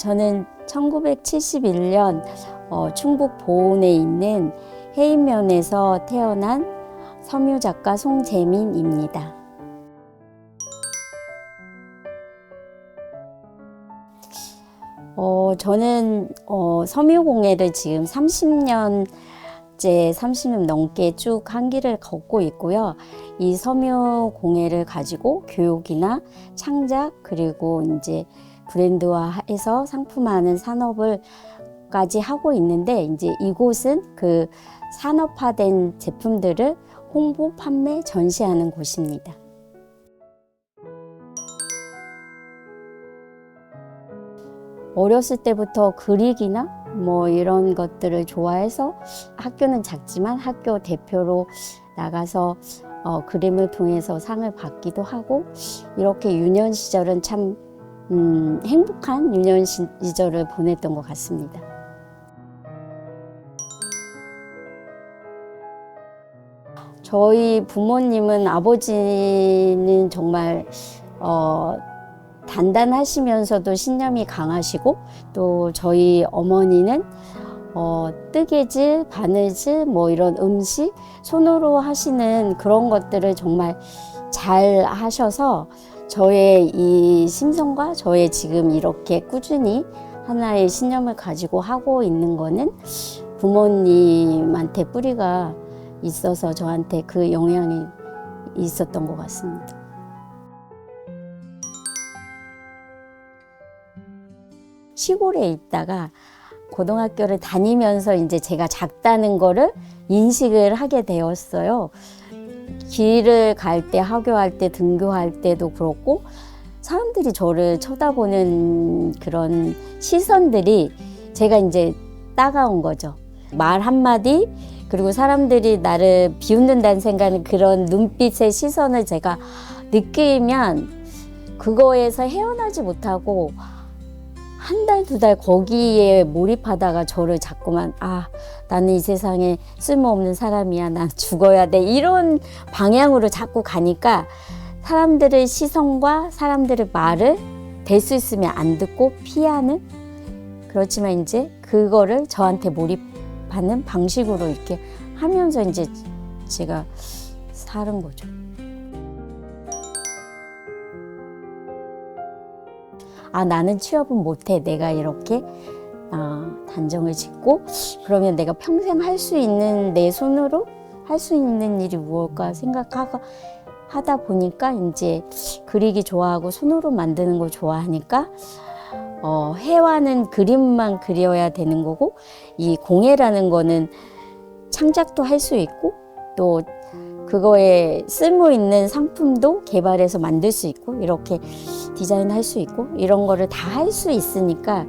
저는 1971년 어, 충북 보은에 있는 해인면에서 태어난 섬유 작가 송재민입니다. 어, 저는 어, 섬유공예를 지금 30년째, 30년 넘게 쭉 한 길을 걷고 있고요. 이 섬유 공예를 가지고 교육이나 창작 그리고 이제 브랜드화해서 상품화하는 산업을 까지 하고 있는데 이제 이곳은 그 산업화된 제품들을 홍보, 판매, 전시하는 곳입니다. 어렸을 때부터 그리기나 뭐 이런 것들을 좋아해서 학교는 작지만 학교 대표로 나가서 어, 그림을 통해서 상을 받기도 하고 이렇게 유년 시절은 참 음, 행복한 유년 시- 시절을 보냈던 것 같습니다. 저희 부모님은 아버지는 정말 어, 단단하시면서도 신념이 강하시고 또 저희 어머니는 어, 뜨개질, 바느질 뭐 이런 음식 손으로 하시는 그런 것들을 정말 잘 하셔서 저의 이 심성과 저의 지금 이렇게 꾸준히 하나의 신념을 가지고 하고 있는 거는 부모님한테 뿌리가 있어서 저한테 그 영향이 있었던 것 같습니다. 시골에 있다가 고등학교를 다니면서 이제 제가 작다는 거를 인식을 하게 되었어요. 길을 갈 때, 학교할 때, 등교할 때도 그렇고, 사람들이 저를 쳐다보는 그런 시선들이 제가 이제 따가운 거죠. 말 한마디, 그리고 사람들이 나를 비웃는다는 생각은 그런 눈빛의 시선을 제가 느끼면 그거에서 헤어나지 못하고 한 달, 두 달 거기에 몰입하다가 저를 자꾸만, 아, 나는 이 세상에 쓸모없는 사람이야. 난 죽어야 돼. 이런 방향으로 자꾸 가니까 사람들의 시선과 사람들의 말을 될 수 있으면 안 듣고 피하는 그렇지만 이제 그거를 저한테 몰입하는 방식으로 이렇게 하면서 이제 제가 사는 거죠. 아, 나는 취업은 못해. 내가 이렇게 아, 단정을 짓고 그러면 내가 평생 할 수 있는 내 손으로 할 수 있는 일이 무엇일까 생각하고 하다 보니까 이제 그리기 좋아하고 손으로 만드는 거 좋아하니까 어, 해와는 그림만 그려야 되는 거고 이 공예라는 거는 창작도 할 수 있고 또 그거에 쓸모 있는 상품도 개발해서 만들 수 있고 이렇게 디자인할 수 있고 이런 거를 다 할 수 있으니까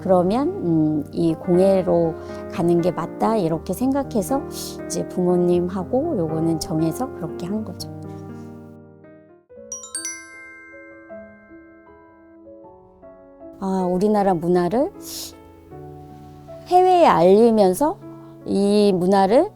그러면 음, 이 공예로 가는 게 맞다 이렇게 생각해서 이제 부모님하고 요거는 정해서 그렇게 한 거죠. 아, 우리나라 문화를 해외에 알리면서 이 문화를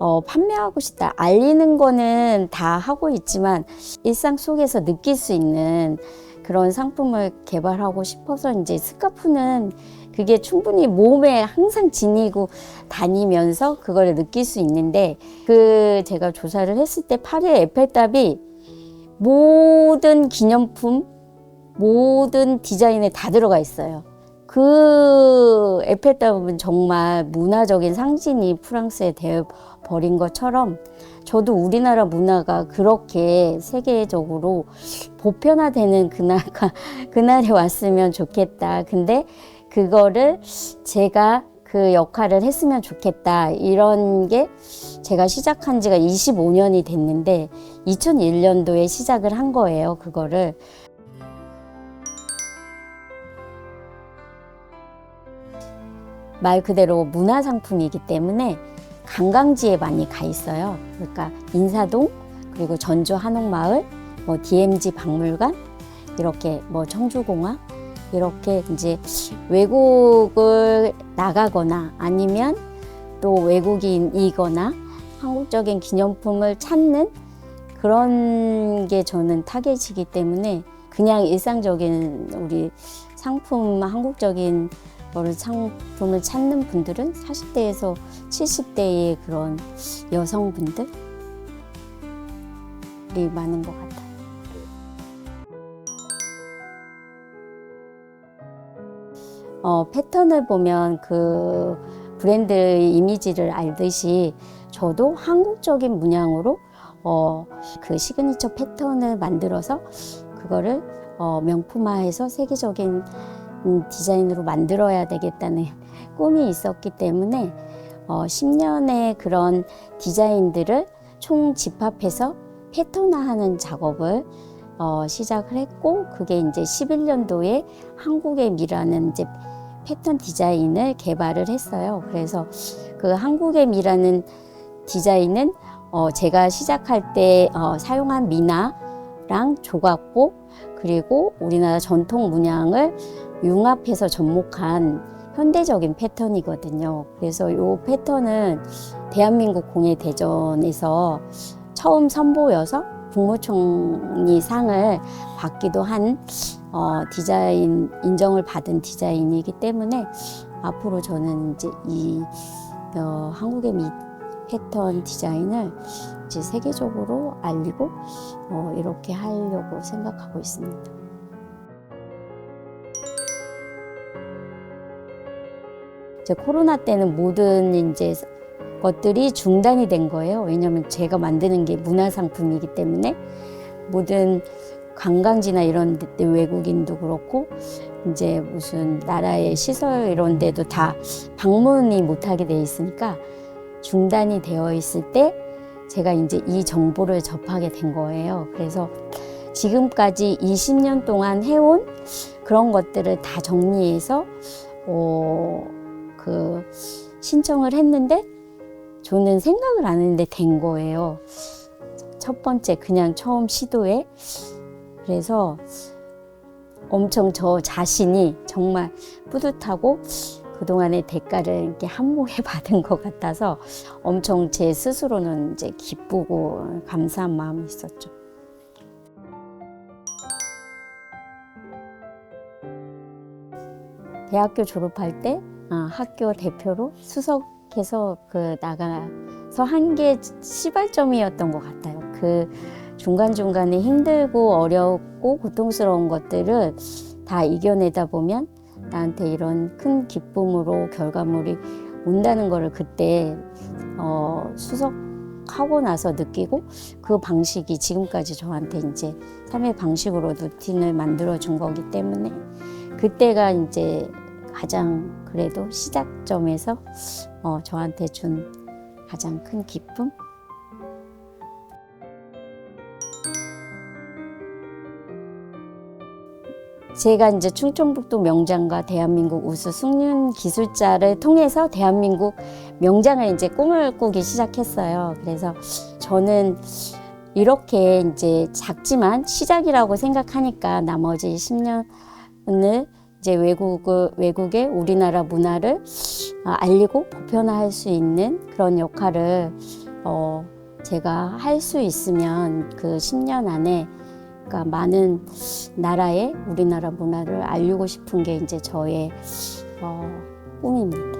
어, 판매하고 싶다. 알리는 거는 다 하고 있지만 일상 속에서 느낄 수 있는 그런 상품을 개발하고 싶어서 이제 스카프는 그게 충분히 몸에 항상 지니고 다니면서 그걸 느낄 수 있는데 그 제가 조사를 했을 때 파리의 에펠탑이 모든 기념품 모든 디자인에 다 들어가 있어요. 그 에펠탑은 정말 문화적인 상징이 프랑스에 되어 버린 것처럼 저도 우리나라 문화가 그렇게 세계적으로 보편화되는 그날가 그날이 왔으면 좋겠다. 근데 그거를 제가 그 역할을 했으면 좋겠다. 이런 게 제가 시작한 지가 25년이 됐는데 2001년도에 시작을 한 거예요. 그거를. 말 그대로 문화상품이기 때문에 관광지에 많이 가 있어요. 그러니까 인사동 그리고 전주 한옥마을, 뭐 DMZ 박물관 이렇게 뭐 청주공항 이렇게 이제 외국을 나가거나 아니면 또 외국인이거나 한국적인 기념품을 찾는 그런 게 저는 타겟이기 때문에 그냥 일상적인 우리 상품 한국적인 거를 상품을 찾는 분들은 40대에서 70대의 그런 여성분들이 많은 것 같아요. 어, 패턴을 보면 그 브랜드의 이미지를 알듯이 저도 한국적인 문양으로 어, 그 시그니처 패턴을 만들어서 그거를 어, 명품화해서 세계적인 음, 디자인으로 만들어야 되겠다는 꿈이 있었기 때문에 어, 10년의 그런 디자인들을 총 집합해서 패턴화하는 작업을 어, 시작을 했고 그게 이제 11년도에 한국의 미라는 이제 패턴 디자인을 개발을 했어요. 그래서 그 한국의 미라는 디자인은 어, 제가 시작할 때 어, 사용한 미나랑 조각복 그리고 우리나라 전통 문양을 융합해서 접목한 현대적인 패턴이거든요. 그래서 이 패턴은 대한민국 공예 대전에서 처음 선보여서 국무총리 상을 받기도 한 어, 디자인 인정을 받은 디자인이기 때문에 앞으로 저는 이제 이 어, 한국의 미 패턴 디자인을 이제 세계적으로 알리고 어, 이렇게 하려고 생각하고 있습니다. 제 코로나 때는 모든 이제 것들이 중단이 된 거예요. 왜냐하면 제가 만드는 게 문화 상품이기 때문에 모든 관광지나 이런 데 외국인도 그렇고 이제 무슨 나라의 시설 이런 데도 다 방문이 못 하게 돼 있으니까 중단이 되어 있을 때 제가 이제 이 정보를 접하게 된 거예요. 그래서 지금까지 20년 동안 해온 그런 것들을 다 정리해서 어, 그 신청을 했는데 저는 생각을 안 했는데 된 거예요. 첫 번째 그냥 처음 시도에 그래서 엄청 저 자신이 정말 뿌듯하고 그동안의 대가를 이렇게 한몫에 받은 것 같아서 엄청 제 스스로는 이제 기쁘고 감사한 마음이 있었죠. 대학교 졸업할 때 아, 학교 대표로 수석해서 그 나가서 한 게 시발점이었던 것 같아요. 그 중간중간에 힘들고 어렵고 고통스러운 것들을 다 이겨내다 보면 나한테 이런 큰 기쁨으로 결과물이 온다는 거를 그때 어, 수석하고 나서 느끼고 그 방식이 지금까지 저한테 이제 삶의 방식으로 루틴을 만들어 준 거기 때문에 그때가 이제 가장 그래도 시작점에서 어, 저한테 준 가장 큰 기쁨 제가 이제 충청북도 명장과 대한민국 우수 숙련 기술자를 통해서 대한민국 명장을 이제 꿈을 꾸기 시작했어요. 그래서 저는 이렇게 이제 작지만 시작이라고 생각하니까 나머지 10년을 이제 외국 외국의 우리나라 문화를 아, 알리고 보편화할 수 있는 그런 역할을 어 제가 할 수 있으면 그 10년 안에 그러니까 많은 나라의 우리나라 문화를 알리고 싶은 게 이제 저의 어, 꿈입니다.